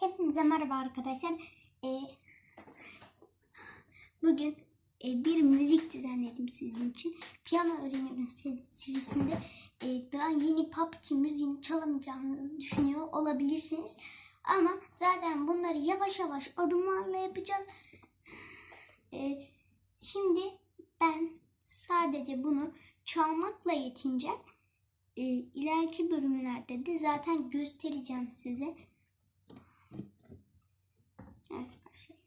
Hepinize merhaba arkadaşlar. Ee, bugün e, bir müzik düzenledim sizin için. Piyano öğreniyorum se- serisinde e, daha yeni PUBG müziğini çalamayacağınızı düşünüyor olabilirsiniz. Ama zaten bunları yavaş yavaş adımlarla yapacağız. E, şimdi ben sadece bunu çalmakla yetineceğim. E, ileriki bölümlerde de zaten göstereceğim size. Aspas.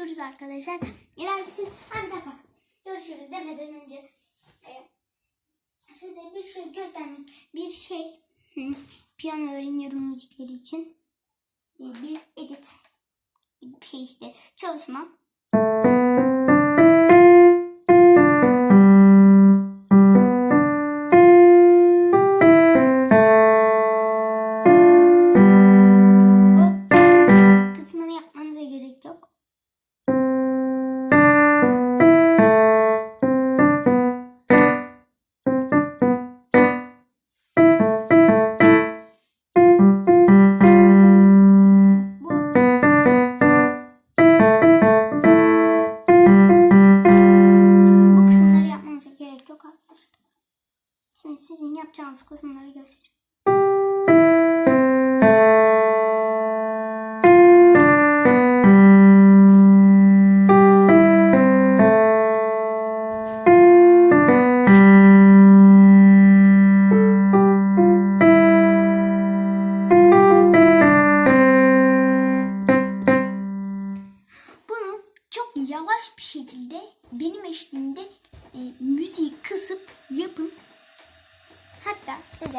Görüşürüz arkadaşlar. İlerisi ha bir dakika. Görüşürüz demeden önce e, size bir şey göstermek bir şey hı, piyano öğreniyorum müzikleri için E, bir edit gibi bir şey işte çalışma. O kısmını yapmanıza gerek yok. Yapacağınız kısımları göstereyim. Yavaş bir şekilde benim eşliğimde e, Hatta size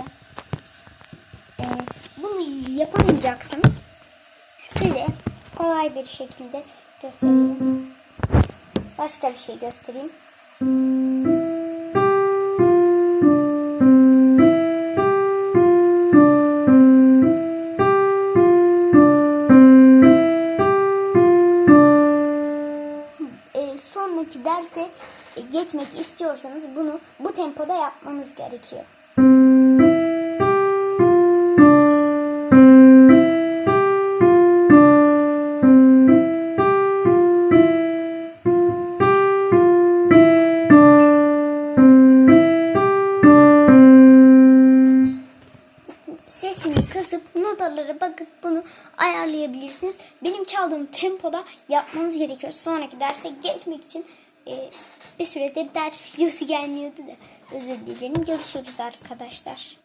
e, bunu yapamayacaksanız size kolay bir şekilde göstereyim. Başka bir şey göstereyim. e, sonraki derse geçmek istiyorsanız bunu bu tempoda yapmanız gerekiyor. Kısıp notalara bakıp bunu ayarlayabilirsiniz. Benim çaldığım tempoda yapmanız gerekiyor. Sonraki derse geçmek için e, bir süredir ders videosu gelmiyordu da özür dilerim. Görüşürüz arkadaşlar.